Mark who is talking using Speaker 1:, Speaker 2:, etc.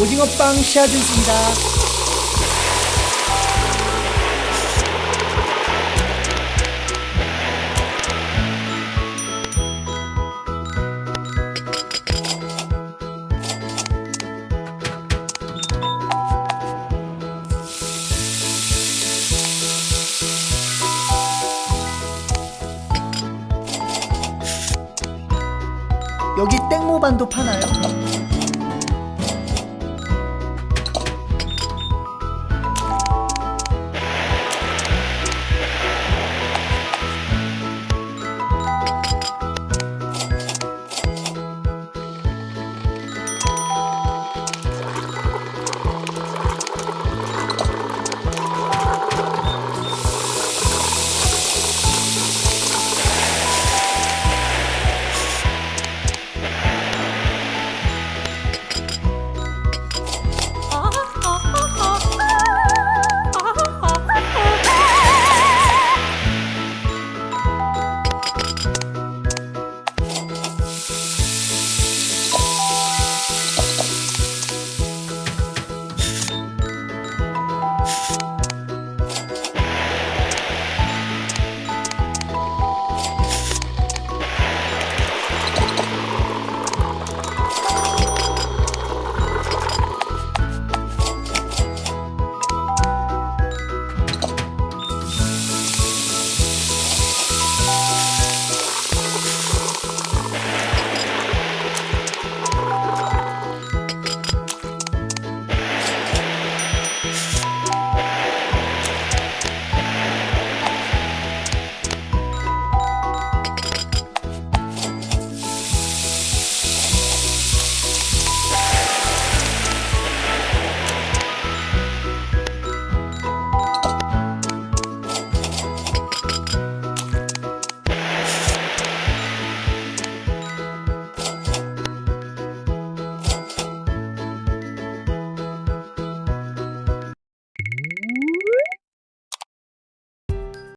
Speaker 1: 오징어빵 씨앗을 씁니다. 여기 땡모반도 파나요?